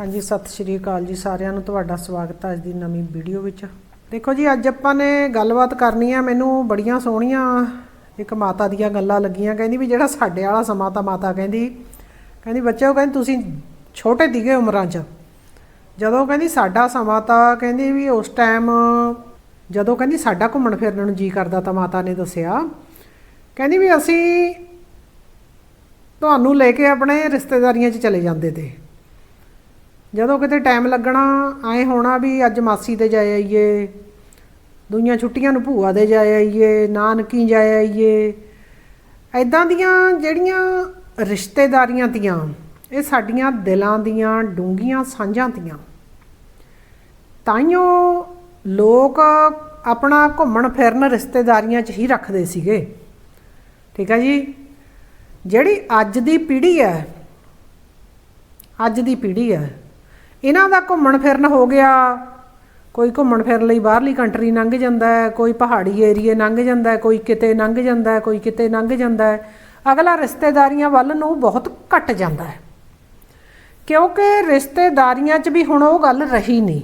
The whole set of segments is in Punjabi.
ਹਾਂਜੀ, ਸਤਿ ਸ਼੍ਰੀ ਅਕਾਲ ਜੀ ਸਾਰਿਆਂ ਨੂੰ। ਤੁਹਾਡਾ ਸਵਾਗਤ ਹੈ ਅੱਜ ਦੀ ਨਵੀਂ ਵੀਡੀਓ ਵਿੱਚ। ਦੇਖੋ ਜੀ, ਅੱਜ ਆਪਾਂ ਨੇ ਗੱਲਬਾਤ ਕਰਨੀ ਆ। ਮੈਨੂੰ ਬੜੀਆਂ ਸੋਹਣੀਆਂ ਇੱਕ ਮਾਤਾ ਦੀਆਂ ਗੱਲਾਂ ਲੱਗੀਆਂ। ਕਹਿੰਦੀ ਵੀ ਜਿਹੜਾ ਸਾਡੇ ਵਾਲਾ ਸਮਾਂ ਤਾਂ ਮਾਤਾ ਕਹਿੰਦੀ ਕਹਿੰਦੀ ਬੱਚਿਓ ਕਹਿੰਦੀ ਤੁਸੀਂ ਛੋਟੇ ਦੀਗੇ ਉਮਰਾਂ 'ਚ। ਜਦੋਂ ਕਹਿੰਦੀ ਸਾਡਾ ਸਮਾਂ ਤਾਂ ਕਹਿੰਦੀ ਵੀ ਉਸ ਟਾਈਮ ਜਦੋਂ ਕਹਿੰਦੀ ਸਾਡਾ ਘੁੰਮਣ ਫਿਰਨ ਨੂੰ ਜੀ ਕਰਦਾ ਤਾਂ ਮਾਤਾ ਨੇ ਦੱਸਿਆ। ਕਹਿੰਦੀ ਵੀ ਅਸੀਂ ਤੁਹਾਨੂੰ ਲੈ ਕੇ ਆਪਣੇ ਰਿਸ਼ਤੇਦਾਰੀਆਂ 'ਚ ਚਲੇ ਜਾਂਦੇ ਤੇ। ਜਦੋਂ ਕਿਤੇ ਟਾਈਮ ਲੱਗਣਾ ਐ ਹੋਣਾ ਵੀ ਅੱਜ ਮਾਸੀ ਦੇ ਜਾਏ ਆਈਏ ਦੁਨੀਆਂ ਛੁੱਟੀਆਂ ਨੂੰ ਭੂਆ ਦੇ ਜਾਏ ਆਈਏ ਨਾਨਕੀ ਜਾਏ ਆਈਏ ਐਦਾਂ ਦੀਆਂ ਜਿਹੜੀਆਂ ਰਿਸ਼ਤੇਦਾਰੀਆਂ ਤੀਆਂ, ਇਹ ਸਾਡੀਆਂ ਦਿਲਾਂ ਦੀਆਂ ਡੂੰਘੀਆਂ ਸਾਂਝਾਂ ਤੀਆਂ। ਤਾਈਓ ਲੋਕ ਆਪਣਾ ਘੁੰਮਣ ਫਿਰਨ ਰਿਸ਼ਤੇਦਾਰੀਆਂ 'ਚ ਹੀ ਰੱਖਦੇ ਸੀਗੇ। ਠੀਕ ਹੈ ਜੀ? ਜਿਹੜੀ ਅੱਜ ਦੀ ਪੀੜ੍ਹੀ ਹੈ, ਅੱਜ ਦੀ ਪੀੜ੍ਹੀ ਹੈ ਇਹਨਾਂ ਦਾ ਘੁੰਮਣ ਫਿਰਨ ਹੋ ਗਿਆ। ਕੋਈ ਘੁੰਮਣ ਫਿਰਨ ਲਈ ਬਾਹਰਲੀ ਕੰਟਰੀ ਲੰਘ ਜਾਂਦਾ ਹੈ, ਕੋਈ ਪਹਾੜੀ ਏਰੀਏ ਲੰਘ ਜਾਂਦਾ ਹੈ, ਕੋਈ ਕਿਤੇ ਲੰਘ ਜਾਂਦਾ ਹੈ, ਕੋਈ ਕਿਤੇ ਲੰਘ ਜਾਂਦਾ ਹੈ। ਅਗਲਾ ਰਿਸ਼ਤੇਦਾਰੀਆਂ ਵੱਲ ਨੂੰ ਬਹੁਤ ਘਟ ਜਾਂਦਾ ਹੈ। ਕਿਉਂਕਿ ਰਿਸ਼ਤੇਦਾਰੀਆਂ 'ਚ ਵੀ ਹੁਣ ਉਹ ਗੱਲ ਰਹੀ ਨਹੀਂ।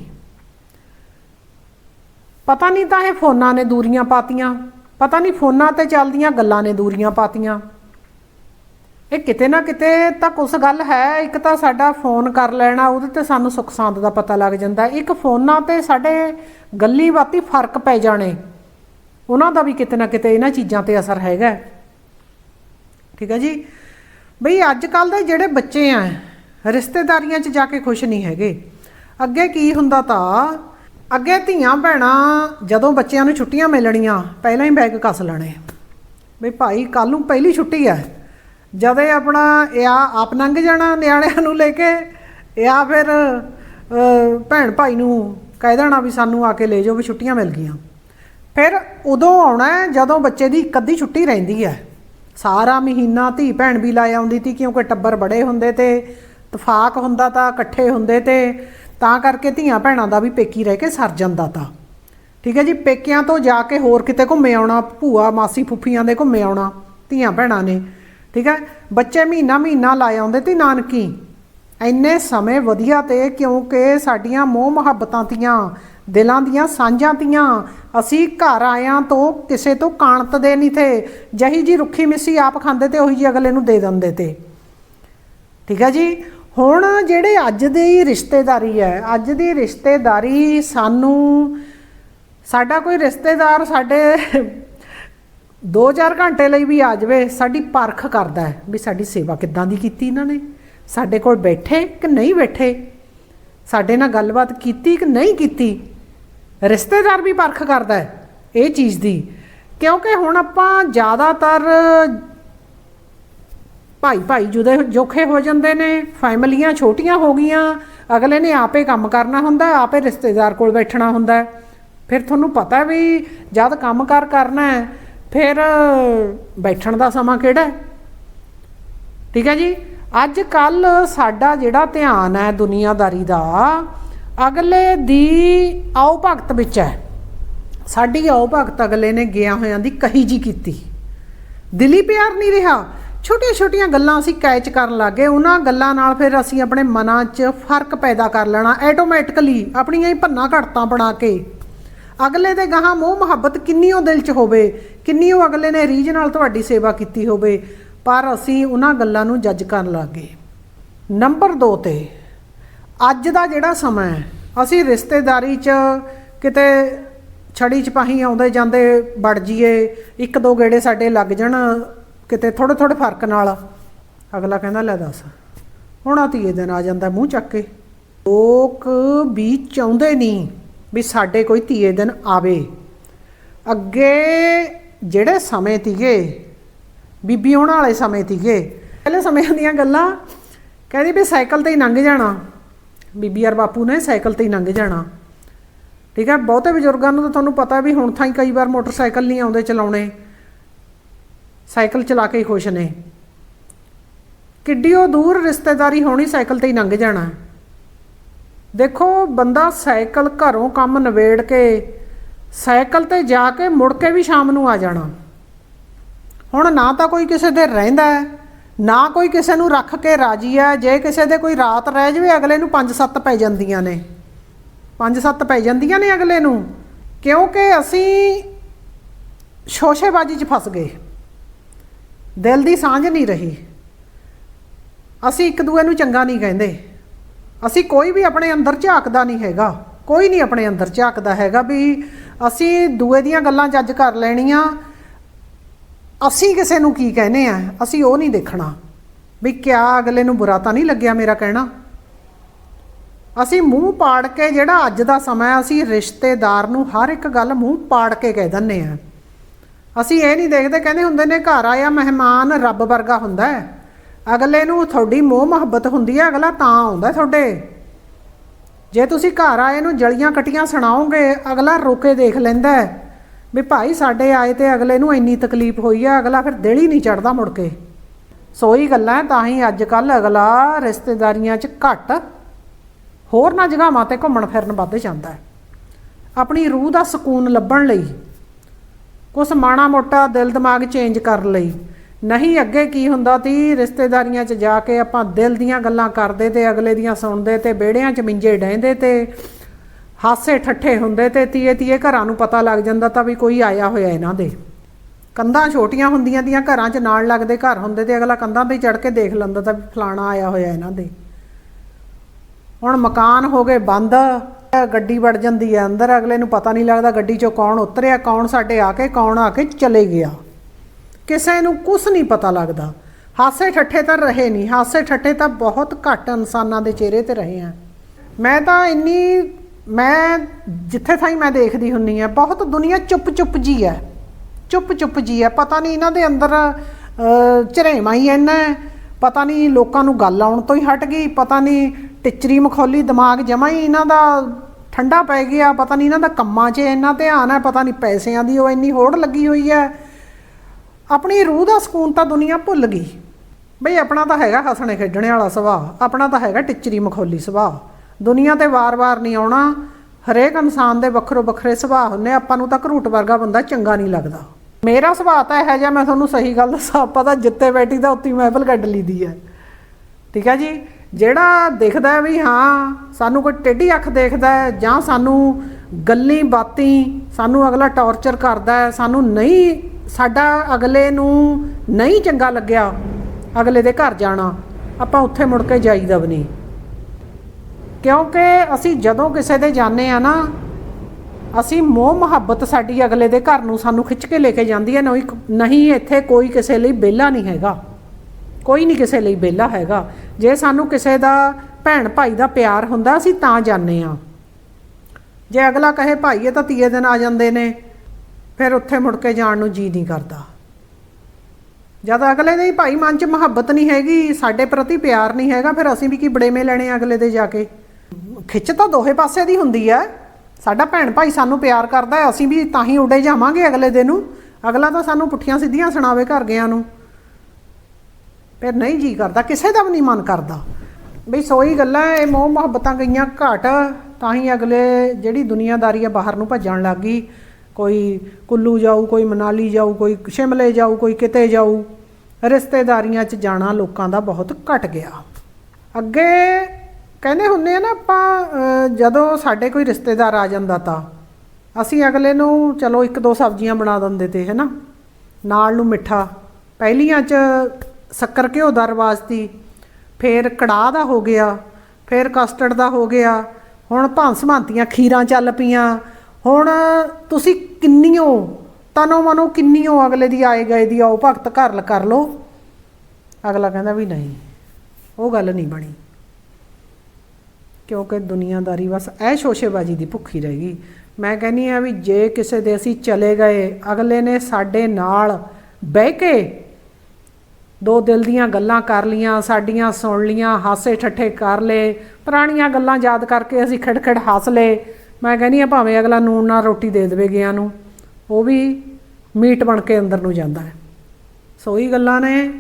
ਪਤਾ ਨਹੀਂ ਤਾਂ ਇਹ ਫੋਨਾਂ ਨੇ ਦੂਰੀਆਂ ਪਾਤੀਆਂ, ਪਤਾ ਨਹੀਂ ਫੋਨਾਂ ਤੇ ਚੱਲਦੀਆਂ ਗੱਲਾਂ ਨੇ ਦੂਰੀਆਂ ਪਾਤੀਆਂ। ਇਹ ਕਿਤੇ ਨਾ ਕਿਤੇ ਤਾਂ ਕੁਝ ਗੱਲ ਹੈ, ਇੱਕ ਤਾਂ ਸਾਡਾ ਫੋਨ ਕਰ ਲੈਣਾ, ਉਹਦੇ ਤੇ ਸਾਨੂੰ ਸੁੱਖ ਸਾਂਦ ਦਾ ਪਤਾ ਲੱਗ ਜਾਂਦਾ। ਇੱਕ ਫੋਨਾਂ ਤੇ ਸਾਡੇ ਗੱਲੀ ਬਾਤੀ ਫ਼ਰਕ ਪੈ ਜਾਣੇ। ਉਹਨਾਂ ਦਾ ਵੀ ਕਿਤੇ ਨਾ ਕਿਤੇ ਇਹਨਾਂ ਚੀਜ਼ਾਂ ਤੇ ਅਸਰ ਹੈਗਾ। ਠੀਕ ਹੈ ਜੀ? ਬਈ ਅੱਜ ਕੱਲ ਦੇ ਜਿਹੜੇ ਬੱਚੇ ਆ, ਰਿਸ਼ਤੇਦਾਰੀਆਂ 'ਚ ਜਾ ਕੇ ਖੁਸ਼ ਨਹੀਂ ਹੈਗੇ। ਅੱਗੇ ਕੀ ਹੁੰਦਾ ਤਾਂ, ਅੱਗੇ ਧੀਆਂ ਭੈਣਾਂ ਜਦੋਂ ਬੱਚਿਆਂ ਨੂੰ ਛੁੱਟੀਆਂ ਮਿਲਣੀਆਂ, ਪਹਿਲਾਂ ਹੀ ਬੈਗ ਕੱਸ ਲੈਣੇ। ਬਈ ਭਾਈ ਕੱਲ ਨੂੰ ਪਹਿਲੀ ਛੁੱਟੀ ਹੈ। ਜਦ ਇਹ ਆਪਣਾ, ਇਹ ਆ- ਆਪ ਲੰਘ ਜਾਣਾ ਨਿਆਣਿਆਂ ਨੂੰ ਲੈ ਕੇ ਜਾਂ ਫਿਰ ਭੈਣ ਭਾਈ ਨੂੰ ਕਹਿ ਦੇਣਾ ਵੀ ਸਾਨੂੰ ਆ ਕੇ ਲੈ ਜਾਓ ਵੀ ਛੁੱਟੀਆਂ ਮਿਲ ਗਈਆਂ। ਫਿਰ ਉਦੋਂ ਆਉਣਾ ਜਦੋਂ ਬੱਚੇ ਦੀ ਇੱਕ ਅੱਧੀ ਛੁੱਟੀ ਰਹਿੰਦੀ ਹੈ। ਸਾਰਾ ਮਹੀਨਾ ਧੀ ਭੈਣ ਵੀ ਲਾ ਆਉਂਦੀ ਤੀ, ਕਿਉਂਕਿ ਟੱਬਰ ਬੜੇ ਹੁੰਦੇ ਤੇ, ਤਫਾਕ ਹੁੰਦਾ ਤਾਂ, ਇਕੱਠੇ ਹੁੰਦੇ ਤੇ, ਤਾਂ ਕਰਕੇ ਧੀਆਂ ਭੈਣਾਂ ਦਾ ਵੀ ਪੇਕੀ ਰਹਿ ਕੇ ਸਰ ਜਾਂਦਾ ਤਾਂ। ਠੀਕ ਹੈ ਜੀ, ਪੇਕਿਆਂ ਤੋਂ ਜਾ ਕੇ ਹੋਰ ਕਿਤੇ ਘੁੰਮੇ ਆਉਣਾ, ਭੂਆ ਮਾਸੀ ਫੁੱਫੀਆਂ ਦੇ ਘੁੰਮੇ ਆਉਣਾ, ਧੀਆਂ ਭੈਣਾਂ ਨੇ। ਠੀਕ ਹੈ? ਬੱਚੇ ਮਹੀਨਾ ਮਹੀਨਾ ਲਾ ਆਉਂਦੇ ਤੇ ਨਾਨਕੀ। ਇੰਨੇ ਸਮੇਂ ਵਧੀਆ ਤੇ ਕਿਉਂਕਿ ਸਾਡੀਆਂ ਮੋਹ ਮੁਹੱਬਤਾਂ ਤੀਆਂ, ਦਿਲਾਂ ਦੀਆਂ ਸਾਂਝਾਂ ਤੀਆਂ। ਅਸੀਂ ਘਰ ਆਇਆਂ ਤੋਂ ਕਿਸੇ ਤੋਂ ਕਾਣਤ ਦੇ ਨਹੀਂ ਥੇ। ਜਹੀ ਜੀ ਰੁੱਖੀ ਮਿੱਸੀ ਆਪ ਖਾਂਦੇ ਤੇ ਉਹੀ ਜੀ ਅਗਲੇ ਨੂੰ ਦੇ ਦਿੰਦੇ ਤੇ। ਠੀਕ ਹੈ ਜੀ? ਹੁਣ ਜਿਹੜੇ ਅੱਜ ਦੀ ਰਿਸ਼ਤੇਦਾਰੀ ਹੈ, ਅੱਜ ਦੀ ਰਿਸ਼ਤੇਦਾਰੀ ਸਾਨੂੰ, ਸਾਡਾ ਕੋਈ ਰਿਸ਼ਤੇਦਾਰ ਸਾਡੇ 2-4 ਘੰਟੇ ਲਈ ਵੀ ਆ ਜਾਵੇ, ਸਾਡੀ ਪਰਖ ਕਰਦਾ ਹੈ ਵੀ ਸਾਡੀ ਸੇਵਾ ਕਿੱਦਾਂ ਦੀ ਕੀਤੀ ਇਹਨਾਂ ਨੇ। ਸਾਡੇ ਕੋਲ ਬੈਠੇ ਕਿ ਨਹੀਂ ਬੈਠੇ? ਸਾਡੇ ਨਾਲ ਗੱਲਬਾਤ ਕੀਤੀ ਕਿ ਨਹੀਂ ਕੀਤੀ? ਰਿਸ਼ਤੇਦਾਰ ਵੀ ਪਰਖ ਕਰਦਾ ਹੈ ਇਹ ਚੀਜ਼ ਦੀ। ਕਿਉਂਕਿ ਹੁਣ ਆਪਾਂ ਜ਼ਿਆਦਾਤਰ ਭਾਈ ਭਾਈ ਜੁਦੇ ਜੋਖੇ ਹੋ ਜਾਂਦੇ ਨੇ, ਫੈਮਲੀਆਂ ਛੋਟੀਆਂ ਹੋ ਗਈਆਂ, ਅਗਲੇ ਨੇ ਆਪੇ ਕੰਮ ਕਰਨਾ ਹੁੰਦਾ, ਆਪੇ ਰਿਸ਼ਤੇਦਾਰ ਕੋਲ ਬੈਠਣਾ ਹੁੰਦਾ। ਫਿਰ ਤੁਹਾਨੂੰ ਪਤਾ ਵੀ ਜਦ ਕੰਮਕਾਰ ਕਰਨਾ ਹੈ ਫਿਰ ਬੈਠਣ ਦਾ ਸਮਾਂ ਕਿਹੜਾ ਹੈ? ਠੀਕ ਹੈ ਜੀ? ਅੱਜ ਕੱਲ ਸਾਡਾ ਜਿਹੜਾ ਧਿਆਨ ਹੈ ਦੁਨੀਆਦਾਰੀ ਦਾ, ਅਗਲੇ ਦੀ ਆਓ ਭਗਤ ਵਿੱਚ ਹੈ। ਸਾਡੀ ਆਓ ਭਗਤ ਅਗਲੇ ਨੇ ਗਿਆ ਹੋਇਆਂ ਦੀ ਕਹੀ ਜੀ ਕੀਤੀ। ਦਿਲੀ ਪਿਆਰ ਨਹੀਂ ਰਿਹਾ। ਛੋਟੀਆਂ ਛੋਟੀਆਂ ਗੱਲਾਂ ਅਸੀਂ ਕੈਚ ਕਰਨ ਲੱਗੇ। ਉਹਨਾਂ ਗੱਲਾਂ ਨਾਲ ਫਿਰ ਅਸੀਂ ਆਪਣੇ ਮਨਾਂ 'ਚ ਫ਼ਰਕ ਪੈਦਾ ਕਰ ਲੈਣਾ। ਆਟੋਮੈਟਿਕਲੀ ਆਪਣੀਆਂ ਹੀ ਭੰਨਾ ਘੜਤਾਂ ਬਣਾ ਕੇ। ਅਗਲੇ ਦੇ ਗਾਹਾਂ ਮੋਹ ਮੁਹੱਬਤ ਕਿੰਨੀ ਉਹ ਦਿਲ 'ਚ ਹੋਵੇ। ਕਿੰਨੀ ਉਹ ਅਗਲੇ ਨੇ ਰੀਝ ਨਾਲ ਤੁਹਾਡੀ ਸੇਵਾ ਕੀਤੀ ਹੋਵੇ, ਪਰ ਅਸੀਂ ਉਹਨਾਂ ਗੱਲਾਂ ਨੂੰ ਜੱਜ ਕਰਨ ਲੱਗੇ। ਨੰਬਰ 2 ਤੇ, ਅੱਜ ਦਾ ਜਿਹੜਾ ਸਮਾਂ ਹੈ, ਅਸੀਂ ਰਿਸ਼ਤੇਦਾਰੀ 'ਚ ਕਿਤੇ ਛੜੀ ਚਪਾਹੀ ਆਉਂਦੇ ਜਾਂਦੇ ਵੜ ਜੀਏ ਇੱਕ ਦੋ ਗੇੜੇ ਸਾਡੇ ਲੱਗ ਜਾਣ, ਕਿਤੇ ਥੋੜੇ ਥੋੜੇ ਫ਼ਰਕ ਨਾਲ। ਅਗਲਾ ਕਹਿੰਦਾ, ਲੈ ਦੱਸ, ਹੁਣ ਆ ਧੀਏ ਦਿਨ ਆ ਜਾਂਦਾ ਮੂੰਹ ਚੱਕ ਕੇ। ਲੋਕ ਵੀ ਚਾਹੁੰਦੇ ਨਹੀਂ ਵੀ ਸਾਡੇ ਕੋਈ ਧੀਏ ਦਿਨ ਆਵੇ। ਅੱਗੇ ਜਿਹੜੇ ਸਮੇਂ ਤੀਗੇ, ਬੀਬੀ ਹੋਣ ਵਾਲੇ ਸਮੇਂ ਤੀਗੇ, ਪਹਿਲੇ ਸਮਿਆਂ ਦੀਆਂ ਗੱਲਾਂ ਕਹਿੰਦੀ ਵੀ ਸਾਈਕਲ ਤੇ ਹੀ ਲੰਘ ਜਾਣਾ। ਬੀਬੀ ਯਾਰ ਬਾਪੂ ਨੇ ਸਾਈਕਲ ਤੇ ਹੀ ਲੰਘ ਜਾਣਾ। ਠੀਕ ਹੈ, ਬਹੁਤੇ ਬਜ਼ੁਰਗਾਂ ਨੂੰ ਤਾਂ ਤੁਹਾਨੂੰ ਪਤਾ ਵੀ ਹੁਣ ਥਾਂ ਹੀ ਕਈ ਵਾਰ ਮੋਟਰਸਾਈਕਲ ਨਹੀਂ ਆਉਂਦੇ ਚਲਾਉਣੇ। ਸਾਈਕਲ ਚਲਾ ਕੇ ਹੀ ਖੁਸ਼ ਨੇ। ਕਿੱਡੀਓ ਦੂਰ ਰਿਸ਼ਤੇਦਾਰੀ ਹੋਣੀ ਸਾਈਕਲ ਤੇ ਹੀ ਲੰਘ ਜਾਣਾ। ਦੇਖੋ, ਬੰਦਾ ਸਾਈਕਲ ਘਰੋਂ ਕੰਮ ਨਵੇੜ ਕੇ ਸਾਈਕਲ ਤੇ ਜਾ ਕੇ ਮੁੜ ਕੇ ਵੀ ਸ਼ਾਮ ਨੂੰ ਆ ਜਾਣਾ। ਹੁਣ ਨਾ ਤਾਂ ਕੋਈ ਕਿਸੇ ਦੇ ਰਹਿੰਦਾ ਹੈ, ਨਾ ਕੋਈ ਕਿਸੇ ਨੂੰ ਰੱਖ ਕੇ ਰਾਜੀ ਹੈ। ਜੇ ਕਿਸੇ ਦੇ ਕੋਈ ਰਾਤ ਰਹਿ ਜਵੇ, ਅਗਲੇ ਨੂੰ 5-7 ਪੈ ਜਾਂਦੀਆਂ ਨੇ। 5-7 ਪੈ ਜਾਂਦੀਆਂ ਨੇ ਅਗਲੇ ਨੂੰ, ਕਿਉਂਕਿ ਅਸੀਂ ਸ਼ੋਸ਼ੇਬਾਜ਼ੀ 'ਚ ਫਸ ਗਏ। ਦਿਲ ਦੀ ਸਾਂਝ ਨਹੀਂ ਰਹੀ। ਅਸੀਂ ਇੱਕ ਦੂਏ ਨੂੰ ਚੰਗਾ ਨਹੀਂ ਕਹਿੰਦੇ। ਅਸੀਂ ਕੋਈ ਵੀ ਆਪਣੇ ਅੰਦਰ ਝਾਕਦਾ ਨਹੀਂ ਹੈਗਾ। ਕੋਈ ਨਹੀਂ ਆਪਣੇ ਅੰਦਰ ਝਾਕਦਾ ਹੈਗਾ ਵੀ ਅਸੀਂ ਦੂਏ ਦੀਆਂ ਗੱਲਾਂ ਜੱਜ ਕਰ ਲੈਣੀਆਂ। ਅਸੀਂ ਕਿਸੇ ਨੂੰ ਕੀ ਕਹਿੰਦੇ ਆ? ਅਸੀਂ ਉਹ ਨਹੀਂ ਦੇਖਣਾ। ਵੀ ਕਿਆ ਅਗਲੇ ਨੂੰ ਬੁਰਾ ਤਾਂ ਨਹੀਂ ਲੱਗਿਆ ਮੇਰਾ ਕਹਿਣਾ? ਅਸੀਂ ਮੂੰਹ ਪਾੜ ਕੇ ਜਿਹੜਾ ਅੱਜ ਦਾ ਸਮਾਂ ਅਸੀਂ ਰਿਸ਼ਤੇਦਾਰ ਨੂੰ ਹਰ ਇੱਕ ਗੱਲ ਮੂੰਹ ਪਾੜ ਕੇ ਕਹਿ ਦਿੰਨੇ ਆ। ਅਸੀਂ ਇਹ ਨਹੀਂ ਦੇਖਦੇ, ਕਹਿੰਦੇ ਹੁੰਦੇ ਨੇ ਘਰ ਆਇਆ ਮਹਿਮਾਨ ਰੱਬ ਵਰਗਾ ਹੁੰਦਾ ਹੈ। ਅਗਲੇ ਨੂੰ ਤੁਹਾਡੀ ਮੋਹ ਮੁਹੱਬਤ ਹੁੰਦੀ ਹੈ, ਅਗਲਾ ਤਾਂ ਆਉਂਦਾ ਤੁਹਾਡੇ। ਜੇ ਤੁਸੀਂ ਘਰ ਆਏ ਨੂੰ ਜਲੀਆਂ ਕਟੀਆਂ ਸੁਣਾਓਗੇ, ਅਗਲਾ ਰੋਕੇ ਦੇਖ ਲੈਂਦਾ ਵੀ ਭਾਈ ਸਾਡੇ ਆਏ ਤੇ ਅਗਲੇ ਨੂੰ ਇੰਨੀ ਤਕਲੀਫ ਹੋਈ ਹੈ ਅਗਲਾ ਫਿਰ ਦਿਲ ਹੀ ਨਹੀਂ ਚੜਦਾ ਮੁੜ ਕੇ। ਸੋਈ ਗੱਲਾਂ ਤਾਂ ਹੀ ਅੱਜ ਕੱਲ ਅਗਲਾ ਰਿਸ਼ਤੇਦਾਰੀਆਂ 'ਚ ਘੱਟ ਹੋਰ ਨਾ ਜਗ੍ਹਾਵਾਂ ਤੇ ਘੁੰਮਣ ਫਿਰਨ ਵੱਧ ਜਾਂਦਾ ਹੈ। ਆਪਣੀ ਰੂਹ ਦਾ ਸਕੂਨ ਲੱਭਣ ਲਈ, ਕੁਛ ਮਾਣਾ ਮੋਟਾ ਦਿਲ ਦਿਮਾਗ ਚੇਂਜ ਕਰਨ ਲਈ ਨਹੀਂ, ਅੱਗੇ ਕੀ ਹੁੰਦਾ ਤੀ? ਰਿਸ਼ਤੇਦਾਰੀਆਂ 'ਚ ਜਾ ਕੇ ਆਪਾਂ ਦਿਲ ਦੀਆਂ ਗੱਲਾਂ ਕਰਦੇ ਤੇ ਅਗਲੇ ਦੀਆਂ ਸੁਣਦੇ ਤੇ ਵਿਹੜਿਆਂ 'ਚ ਮਿੰਜੇ ਡਹਿੰਦੇ ਤੇ ਹਾਸੇ ਠੱਠੇ ਹੁੰਦੇ ਤੇ ਤੀਏ ਤੀਏ ਘਰਾਂ ਨੂੰ ਪਤਾ ਲੱਗ ਜਾਂਦਾ ਤਾਂ ਵੀ ਕੋਈ ਆਇਆ ਹੋਇਆ ਇਹਨਾਂ ਦੇ। ਕੰਧਾਂ ਛੋਟੀਆਂ ਹੁੰਦੀਆਂ ਦੀਆਂ ਘਰਾਂ 'ਚ ਨਾਲ ਲੱਗਦੇ ਘਰ ਹੁੰਦੇ ਤੇ ਅਗਲਾ ਕੰਧਾਂ ਤੇ ਚੜ ਕੇ ਦੇਖ ਲੈਂਦਾ ਤਾਂ ਵੀ ਫਲਾਣਾ ਆਇਆ ਹੋਇਆ ਇਹਨਾਂ ਦੇ। ਹੁਣ ਮਕਾਨ ਹੋ ਗਏ ਬੰਦ, ਗੱਡੀ ਵੜ ਜਾਂਦੀ ਹੈ ਅੰਦਰ, ਅਗਲੇ ਨੂੰ ਪਤਾ ਨਹੀਂ ਲੱਗਦਾ ਗੱਡੀ 'ਚੋਂ ਕੌਣ ਉਤਰਿਆ, ਕੌਣ ਸਾਡੇ ਆ ਕੇ, ਕੌਣ ਆ ਕੇ ਚਲੇ ਗਿਆ। ਕਿਸੇ ਨੂੰ ਕੁਝ ਨਹੀਂ ਪਤਾ ਲੱਗਦਾ। ਹਾਸੇ ਠੱਠੇ ਤਾਂ ਰਹੇ ਨਹੀਂ। ਹਾਸੇ ਠੱਠੇ ਤਾਂ ਬਹੁਤ ਘੱਟ ਇਨਸਾਨਾਂ ਦੇ ਚਿਹਰੇ ਤੇ ਰਹੇ ਆ। ਮੈਂ ਤਾਂ ਇੰਨੀ ਮੈਂ ਜਿੱਥੇ ਥਾਈ ਮੈਂ ਦੇਖਦੀ ਹੁੰਨੀ ਆ ਬਹੁਤ ਦੁਨੀਆ ਚੁੱਪ ਚੁੱਪ ਜੀ ਹੈ ਚੁੱਪ ਚੁੱਪ ਜੀ ਹੈ ਪਤਾ ਨਹੀਂ ਇਹਨਾਂ ਦੇ ਅੰਦਰ ਅਹ, ਹੀ ਇੰਨਾ ਪਤਾ ਨਹੀਂ ਲੋਕਾਂ ਨੂੰ ਗੱਲ ਆਉਣ ਤੋਂ ਹੀ ਹਟ ਗਈ। ਪਤਾ ਨਹੀਂ ਟਿਚਰੀ ਮਖੌਲੀ ਦਿਮਾਗ ਜਮਾ ਹੀ ਇਹਨਾਂ ਦਾ ਠੰਡਾ ਪੈ ਗਿਆ। ਪਤਾ ਨਹੀਂ ਇਹਨਾਂ ਦਾ ਕੰਮਾਂ 'ਚ ਇੰਨਾ ਧਿਆਨ ਹੈ ਪਤਾ ਨਹੀਂ ਪੈਸਿਆਂ ਦੀ ਉਹ ਇੰਨੀ ਹੋੜ ਲੱਗੀ ਹੋਈ ਹੈ ਆਪਣੀ ਰੂਹ ਦਾ ਸਕੂਨ ਤਾਂ ਦੁਨੀਆ ਭੁੱਲ ਗਈ। ਬਈ ਆਪਣਾ ਤਾਂ ਹੈਗਾ ਹੱਸਣੇ ਖੇਡਣੇ ਵਾਲਾ ਸੁਭਾਅ, ਆਪਣਾ ਤਾਂ ਹੈਗਾ ਟਿਚਰੀ ਮਖੌਲੀ ਸੁਭਾਅ। ਦੁਨੀਆ ਤੇ ਵਾਰ-ਵਾਰ ਨਹੀਂ ਆਉਣਾ, ਹਰੇਕ ਇਨਸਾਨ ਦੇ ਵੱਖਰੋ ਵੱਖਰੇ ਸੁਭਾਅ ਹੁੰਦੇ, ਆਪਾਂ ਨੂੰ ਤਾਂ ਘਰੂਟ ਵਰਗਾ ਬੰਦਾ ਚੰਗਾ ਨਹੀਂ ਲੱਗਦਾ। ਮੇਰਾ ਸੁਭਾਅ ਤਾਂ ਇਹੋ ਜਿਹਾ, ਮੈਂ ਤੁਹਾਨੂੰ ਸਹੀ ਗੱਲ ਦੱਸਾਂ, ਆਪਾਂ ਤਾਂ ਜਿੱਤੇ ਬੈਠੀ ਤਾਂ ਉੱਤੀ ਮਹਿਫਲ ਕੱਢ ਲਈਦੀ ਹੈ। ਠੀਕ ਹੈ ਜੀ? ਜਿਹੜਾ ਦਿਖਦਾ ਵੀ ਹਾਂ, ਸਾਨੂੰ ਕੋਈ ਟੇਢੀ ਅੱਖ ਦੇਖਦਾ ਜਾਂ ਸਾਨੂੰ ਗੱਲੀ ਬਾਤੀ ਸਾਨੂੰ ਅਗਲਾ ਟੌਰਚਰ ਕਰਦਾ ਸਾਨੂੰ ਨਹੀਂ ਸਾਡਾ ਅਗਲੇ ਨੂੰ ਨਹੀਂ ਚੰਗਾ ਲੱਗਿਆ, ਅਗਲੇ ਦੇ ਘਰ ਜਾਣਾ, ਆਪਾਂ ਉੱਥੇ ਮੁੜ ਕੇ ਜਾਈਦਾ ਵੀ ਨਹੀਂ। ਕਿਉਂਕਿ ਅਸੀਂ ਜਦੋਂ ਕਿਸੇ ਦੇ ਜਾਂਦੇ ਆ ਨਾ, ਅਸੀਂ ਮੋਹ ਮੁਹੱਬਤ ਸਾਡੀ ਅਗਲੇ ਦੇ ਘਰ ਨੂੰ ਸਾਨੂੰ ਖਿੱਚ ਕੇ ਲੈ ਕੇ ਜਾਂਦੀ ਹੈ, ਨਹੀਂ ਨਹੀਂ ਇੱਥੇ ਕੋਈ ਕਿਸੇ ਲਈ ਵਿਹਲਾ ਨਹੀਂ ਹੈਗਾ। ਕੋਈ ਨਹੀਂ ਕਿਸੇ ਲਈ ਵਿਹਲਾ ਹੈਗਾ। ਜੇ ਸਾਨੂੰ ਕਿਸੇ ਦਾ ਭੈਣ ਭਾਈ ਦਾ ਪਿਆਰ ਹੁੰਦਾ, ਅਸੀਂ ਤਾਂ ਜਾਂਦੇ ਆ ਜੇ ਅਗਲਾ ਕਹੇ, ਭਾਈ, ਇਹ ਤਾਂ ਤੀਏ ਦਿਨ ਆ ਜਾਂਦੇ ਨੇ। ਫਿਰ ਉੱਥੇ ਮੁੜ ਕੇ ਜਾਣ ਨੂੰ ਜੀ ਨਹੀਂ ਕਰਦਾ। ਜਦ ਅਗਲੇ ਦੇ ਹੀ ਭਾਈ ਮਨ 'ਚ ਮੁਹੱਬਤ ਨਹੀਂ ਹੈਗੀ, ਸਾਡੇ ਪ੍ਰਤੀ ਪਿਆਰ ਨਹੀਂ ਹੈਗਾ, ਫਿਰ ਅਸੀਂ ਵੀ ਕੀ ਬੜੇਵੇਂ ਲੈਣੇ ਆ ਅਗਲੇ ਦੇ ਜਾ ਕੇ? ਖਿੱਚ ਤਾਂ ਦੋਹੇ ਪਾਸੇ ਦੀ ਹੁੰਦੀ ਹੈ ਸਾਡਾ ਭੈਣ ਭਾਈ ਸਾਨੂੰ ਪਿਆਰ ਕਰਦਾ ਹੈ ਅਸੀਂ ਵੀ ਤਾਂ ਹੀ ਉੱਡੇ ਜਾਵਾਂਗੇ ਅਗਲੇ ਦੇ ਨੂੰ। ਅਗਲਾ ਤਾਂ ਸਾਨੂੰ ਪੁੱਠੀਆਂ ਸਿੱਧੀਆਂ ਸੁਣਾਵੇ ਘਰ ਗਿਆਂ ਨੂੰ। ਫਿਰ ਨਹੀਂ ਜੀ ਕਰਦਾ, ਕਿਸੇ ਦਾ ਵੀ ਨਹੀਂ ਮਨ ਕਰਦਾ। ਬਈ ਸੋਈ ਗੱਲਾਂ ਇਹ ਮੋਹ ਮੁਹੱਬਤਾਂ ਗਈਆਂ ਘਟ, ਤਾਂ ਹੀ ਅਗਲੇ ਜਿਹੜੀ ਦੁਨੀਆਦਾਰੀ ਆ ਬਾਹਰ ਨੂੰ ਭੱਜਣ ਲੱਗ ਗਈ। ਕੋਈ ਕੁੱਲੂ ਜਾਊ, ਕੋਈ ਮਨਾਲੀ ਜਾਊ, ਕੋਈ ਸ਼ਿਮਲੇ ਜਾਊ, ਕੋਈ ਕਿਤੇ ਜਾਊ, ਰਿਸ਼ਤੇਦਾਰੀਆਂ 'ਚ ਜਾਣਾ ਲੋਕਾਂ ਦਾ ਬਹੁਤ ਘਟ ਗਿਆ। ਅੱਗੇ ਕਹਿੰਦੇ ਹੁੰਦੇ ਆ ਨਾ ਆਪਾਂ ਜਦੋਂ ਸਾਡੇ ਕੋਈ ਰਿਸ਼ਤੇਦਾਰ ਆ ਜਾਂਦਾ ਤਾਂ, ਅਸੀਂ ਅਗਲੇ ਨੂੰ ਚਲੋ ਇੱਕ ਦੋ ਸਬਜ਼ੀਆਂ ਬਣਾ ਦਿੰਦੇ ਤੇ, ਹੈਨਾ? ਨਾਲ ਨੂੰ ਮਿੱਠਾ, ਪਹਿਲੀਆਂ 'ਚ ਸ਼ੱਕਰ ਘਿਓ ਦਾ ਰਿਵਾਜ ਸੀ ਫਿਰ ਕੜਾਹ ਦਾ ਹੋ ਗਿਆ, ਫਿਰ ਕਸਟਰਡ ਦਾ ਹੋ ਗਿਆ, ਹੁਣ ਭਾਂਸ ਭਾਂਤੀਆਂ ਖੀਰਾਂ ਚੱਲ ਪਈਆਂ ਹੁਣ ਤੁਸੀਂ ਕਿੰਨੀਓ, ਤਨੋ ਮਨੋ ਕਿੰਨੀਓ ਅਗਲੇ ਦੀ ਆਏ ਗਏ ਦੀ ਆਓ ਭਗਤ ਘਰ ਕਰ ਲੋ ਅਗਲਾ ਕਹਿੰਦਾ ਵੀ ਨਹੀਂ, ਉਹ ਗੱਲ ਨਹੀਂ ਬਣੀ। ਕਿਉਂਕਿ ਦੁਨੀਆਦਾਰੀ ਬਸ ਐ ਸ਼ੋਸ਼ੇਬਾਜੀ ਦੀ ਭੁੱਖੀ ਰਹਿ ਗਈ। ਮੈਂ ਕਹਿੰਨੀ ਆ ਵੀ ਜੇ ਕਿਸੇ ਦੇ ਅਸੀਂ ਚਲੇ ਗਏ, ਅਗਲੇ ਨੇ ਸਾਡੇ ਨਾਲ ਬਹਿ ਕੇ ਦੋ ਦਿਲ ਦੀਆਂ ਗੱਲਾਂ ਕਰ ਲੀਆਂ, ਸਾਡੀਆਂ ਸੁਣ ਲੀਆਂ, ਹਾਸੇ ਠੱਠੇ ਕਰ ਲਏ, ਪੁਰਾਣੀਆਂ ਗੱਲਾਂ ਯਾਦ ਕਰਕੇ ਅਸੀਂ ਖੜਖੜ ਹੱਸ ਲਏ। ਮੈਂ ਕਹਿੰਦੀ ਆ ਭਾਵੇਂ ਅਗਲਾ ਨੂਨ ਨਾਲ ਰੋਟੀ ਦੇ ਦੇਵੇ ਗਿਆ ਨੂੰ, ਉਹ ਵੀ ਮੀਟ ਬਣ ਕੇ ਅੰਦਰ ਨੂੰ ਜਾਂਦਾ ਹੈ। ਸੋ ਇਹ ਗੱਲਾਂ ਨੇ,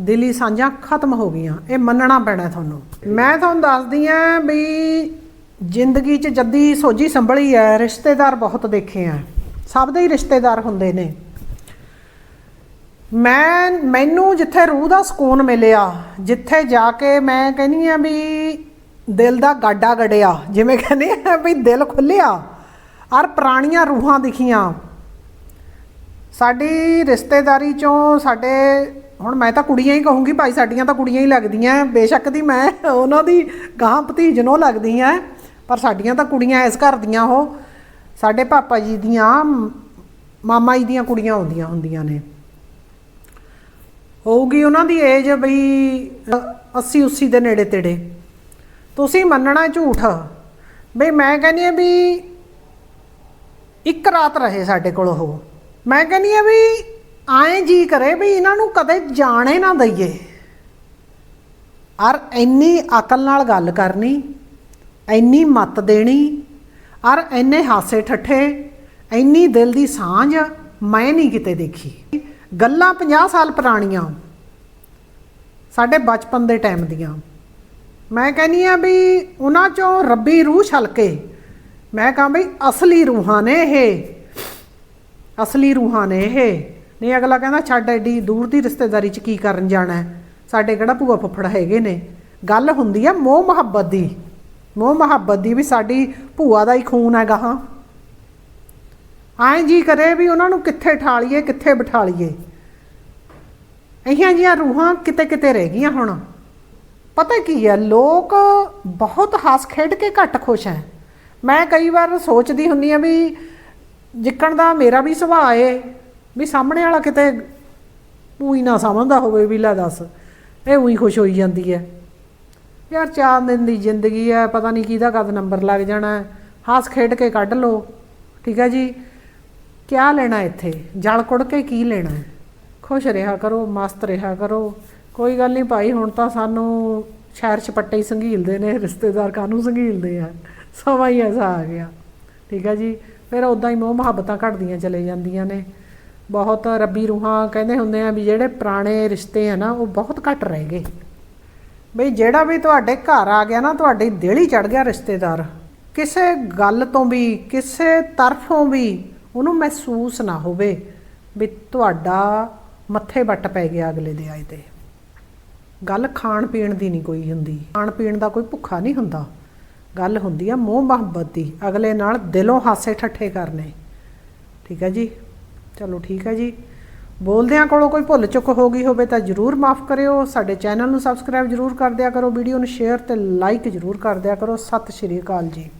ਦਿਲੀ ਸਾਂਝਾਂ ਖਤਮ ਹੋ ਗਈਆਂ, ਇਹ ਮੰਨਣਾ ਪੈਣਾ ਤੁਹਾਨੂੰ। ਮੈਂ ਤੁਹਾਨੂੰ ਦੱਸਦੀ ਆ ਵੀ ਜ਼ਿੰਦਗੀ 'ਚ ਜੱਦੀ ਸੋਝੀ ਸੰਭਲੀ ਹੈ, ਰਿਸ਼ਤੇਦਾਰ ਬਹੁਤ ਦੇਖੇ ਆ। ਸਭ ਦੇ ਹੀ ਰਿਸ਼ਤੇਦਾਰ ਹੁੰਦੇ ਨੇ। ਮੈਂ, ਮੈਨੂੰ ਜਿੱਥੇ ਰੂਹ ਦਾ ਸਕੂਨ ਮਿਲਿਆ, ਜਿੱਥੇ ਜਾ ਕੇ ਮੈਂ ਕਹਿੰਨੀ ਆ ਵੀ ਦਿਲ ਦਾ ਗਾਡਾ ਗੜਿਆ। ਜਿਵੇਂ ਕਹਿੰਦੇ ਆ ਵੀ ਦਿਲ ਖੁੱਲਿਆ, ਔਰ ਪੁਰਾਣੀਆਂ ਰੂਹਾਂ ਦਿਖੀਆਂ। ਸਾਡੀ ਰਿਸ਼ਤੇਦਾਰੀ ਚੋਂ ਸਾਡੇ, ਹੁਣ ਮੈਂ ਤਾਂ ਕੁੜੀਆਂ ਹੀ ਕਹੂੰਗੀ, ਭਾਈ ਸਾਡੀਆਂ ਤਾਂ ਕੁੜੀਆਂ ਹੀ ਲੱਗਦੀਆਂ। ਬੇਸ਼ੱਕ ਦੀ ਮੈਂ, ਉਹਨਾਂ ਦੀ ਗਾਂ ਨੂੰ ਲੱਗਦੀ ਆ ਪਰ ਸਾਡੀਆਂ ਤਾਂ ਕੁੜੀਆਂ ਇਸ ਘਰ ਦੀਆਂ ਉਹ। ਸਾਡੇ ਪਾਪਾ ਜੀ ਦੀਆਂ, ਮਾਮਾ ਜੀ ਦੀਆਂ ਕੁੜੀਆਂ ਆਉਂਦੀਆਂ ਹੁੰਦੀਆਂ ਨੇ। ਹੋਊਗੀ ਉਹਨਾਂ ਦੀ ਏਜ ਬਈ 80 80 ਦੇ ਨੇੜੇ ਤੇੜੇ। ਤੁਸੀਂ ਮੰਨਣਾ ਝੂਠ। ਬਈ ਮੈਂ ਕਹਿੰਦੀ ਆ ਵੀ ਇੱਕ ਰਾਤ ਰਹੇ ਸਾਡੇ ਕੋਲ ਉਹ। ਮੈਂ ਕਹਿੰਦੀ ਆ ਵੀ ਆਏ ਜੀ ਕਰੇ ਵੀ ਇਹਨਾਂ ਨੂੰ ਕਦੇ ਜਾਣੇ ਨਾ ਦਈਏ। ਔਰ ਇੰਨੀ ਅਕਲ ਨਾਲ ਗੱਲ ਕਰਨੀ, ਇੰਨੀ ਮਤ ਦੇਣੀ ਔਰ ਇੰਨੇ ਹਾਸੇ ਠੱਠੇ, ਇੰਨੀ ਦਿਲ ਦੀ ਸਾਂਝ ਮੈਂ ਨਹੀਂ ਕਿਤੇ ਦੇਖੀ। ਗੱਲਾਂ 50 ਸਾਲ ਪੁਰਾਣੀਆਂ। ਸਾਡੇ ਬਚਪਨ ਦੇ ਟਾਈਮ ਦੀਆਂ। ਮੈਂ ਕਹਿੰਨੀ ਆ ਵੀ ਉਹਨਾਂ ਚੋਂ ਰੱਬੀ ਰੂਹ ਛਲਕੇ ਮੈਂ ਕਹਾਂ ਬਈ ਅਸਲੀ ਰੂਹਾਂ ਨੇ ਇਹ। ਅਸਲੀ ਰੂਹਾਂ ਨੇ ਇਹ। ਨਹੀਂ, ਅਗਲਾ ਕਹਿੰਦਾ, ਛੱਡ ਐਡੀ ਦੂਰ ਦੀ ਰਿਸ਼ਤੇਦਾਰੀ ਚ ਕੀ ਕਰਨ ਜਾਣਾ ਸਾਡੇ ਕਿਹੜਾ ਭੂਆ ਫੁੱਫੜ ਹੈਗੇ ਨੇ? ਗੱਲ ਹੁੰਦੀ ਆ ਮੋਹ ਮੁਹੱਬਤ ਦੀ। ਮੋਹ ਮੁਹੱਬਤ ਦੀ ਵੀ ਸਾਡੀ ਭੂਆ ਦਾ ਹੀ ਖੂਨ ਹੈਗਾ, ਹਾਂ। ਐਂ ਜੀ ਕਰੇ ਵੀ ਉਹਨਾਂ ਨੂੰ ਕਿੱਥੇ ਠਾਲੀਏ, ਕਿੱਥੇ ਬਿਠਾਲੀਏ। ਇਹੀਆਂ ਜੀਆਂ ਰੂਹਾਂ ਕਿਤੇ ਕਿਤੇ ਰਹਿ ਗਈਆਂ ਹੁਣ। ਪਤਾ ਕੀ ਹੈ, ਲੋਕ ਬਹੁਤ ਹੱਸ ਖੇਡ ਕੇ ਘੱਟ ਖੁਸ਼ ਹੈ। ਮੈਂ ਕਈ ਵਾਰ ਸੋਚਦੀ ਹੁੰਨੀ ਆ ਵੀ ਜਿੱਕਣ ਦਾ ਮੇਰਾ ਵੀ ਸੁਭਾਅ ਏ, ਵੀ ਸਾਹਮਣੇ ਵਾਲਾ ਕਿਤੇ ਉਹੀ ਨਾ ਸਮਝਦਾ ਹੋਵੇ ਵੀ ਲੈ ਦੱਸ, ਇਹ ਉਹੀ ਖੁਸ਼ ਹੋਈ ਜਾਂਦੀ ਹੈ। ਯਾਰ ਚਾਰ ਦਿਨ ਦੀ ਜ਼ਿੰਦਗੀ ਹੈ, ਪਤਾ ਨਹੀਂ ਕਿਹਦਾ ਕਦ ਨੰਬਰ ਲੱਗ ਜਾਣਾ ਹੈ। ਹੱਸ ਖੇਡ ਕੇ ਕੱਢ ਲਓ, ਠੀਕ ਹੈ ਜੀ। ਕਿਆ ਲੈਣਾ ਇੱਥੇ? ਜਲ ਕੁੜ ਕੇ ਕੀ ਲੈਣਾ ਖੁਸ਼ ਰਿਹਾ ਕਰੋ, ਮਸਤ ਰਿਹਾ ਕਰੋ। ਕੋਈ ਗੱਲ ਨਹੀਂ ਭਾਈ, ਹੁਣ ਤਾਂ ਸਾਨੂੰ ਸ਼ਹਿਰ ਛਪੱਟੇ ਹੀ ਸੰਘੀਲਦੇ ਨੇ, ਰਿਸ਼ਤੇਦਾਰ ਕਾਹਨੂੰ ਸੰਘੀਲਦੇ ਆ? ਸਮਾਂ ਹੀ ਐਸਾ ਆ ਗਿਆ। ਠੀਕ ਹੈ ਜੀ? ਫਿਰ ਉਦਾਂ ਹੀ ਮੋਹ ਮੁਹੱਬਤਾਂ ਘਟਦੀਆਂ ਚਲੇ ਜਾਂਦੀਆਂ ਨੇ। ਬਹੁਤ ਰੱਬੀ ਰੂਹਾਂ ਕਹਿੰਦੇ ਹੁੰਦੇ ਆ ਵੀ ਜਿਹੜੇ ਪੁਰਾਣੇ ਰਿਸ਼ਤੇ ਆ ਨਾ, ਉਹ ਬਹੁਤ ਘੱਟ ਰਹਿ ਗਏ। ਬਈ ਜਿਹੜਾ ਵੀ ਤੁਹਾਡੇ ਘਰ ਆ ਗਿਆ ਨਾ, ਤੁਹਾਡੀ ਦਿਲ ਹੀ ਚੜ ਗਿਆ ਰਿਸ਼ਤੇਦਾਰ। ਕਿਸੇ ਗੱਲ ਤੋਂ ਵੀ, ਕਿਸੇ ਤਰਫੋਂ ਵੀ ਉਹਨੂੰ ਮਹਿਸੂਸ ਨਾ ਹੋਵੇ ਵੀ ਤੁਹਾਡਾ ਮੱਥੇ ਵੱਟ ਪੈ ਗਿਆ ਅਗਲੇ ਦੇ ਆਏ ਤੇ। ਗੱਲ ਖਾਣ ਪੀਣ ਦੀ ਨਹੀਂ ਕੋਈ ਹੁੰਦੀ। ਖਾਣ ਪੀਣ ਦਾ ਕੋਈ ਭੁੱਖਾ ਨਹੀਂ ਹੁੰਦਾ। ਗੱਲ ਹੁੰਦੀ ਆ ਮੋਹ ਮੁਹੱਬਤ ਦੀ। ਅਗਲੇ ਨਾਲ ਦਿਲੋਂ ਹਾਸੇ ਠੱਠੇ ਕਰਨੇ। ਠੀਕ ਹੈ ਜੀ? ਚਲੋ ਠੀਕ ਹੈ ਜੀ। ਬੋਲਦਿਆਂ ਕੋਲੋਂ ਕੋਈ ਭੁੱਲ ਚੁੱਕ ਹੋ ਗਈ ਹੋਵੇ ਤਾਂ ਜਰੂਰ ਮਾਫ ਕਰਿਓ। ਸਾਡੇ ਚੈਨਲ ਨੂੰ ਸਬਸਕ੍ਰਾਈਬ ਜਰੂਰ ਕਰ ਦਿਆ ਕਰੋ। ਵੀਡੀਓ ਨੂੰ ਸ਼ੇਅਰ ਤੇ ਲਾਈਕ ਜਰੂਰ ਕਰ ਦਿਆ ਕਰੋ। ਸਤਿ ਸ਼੍ਰੀ ਅਕਾਲ ਜੀ।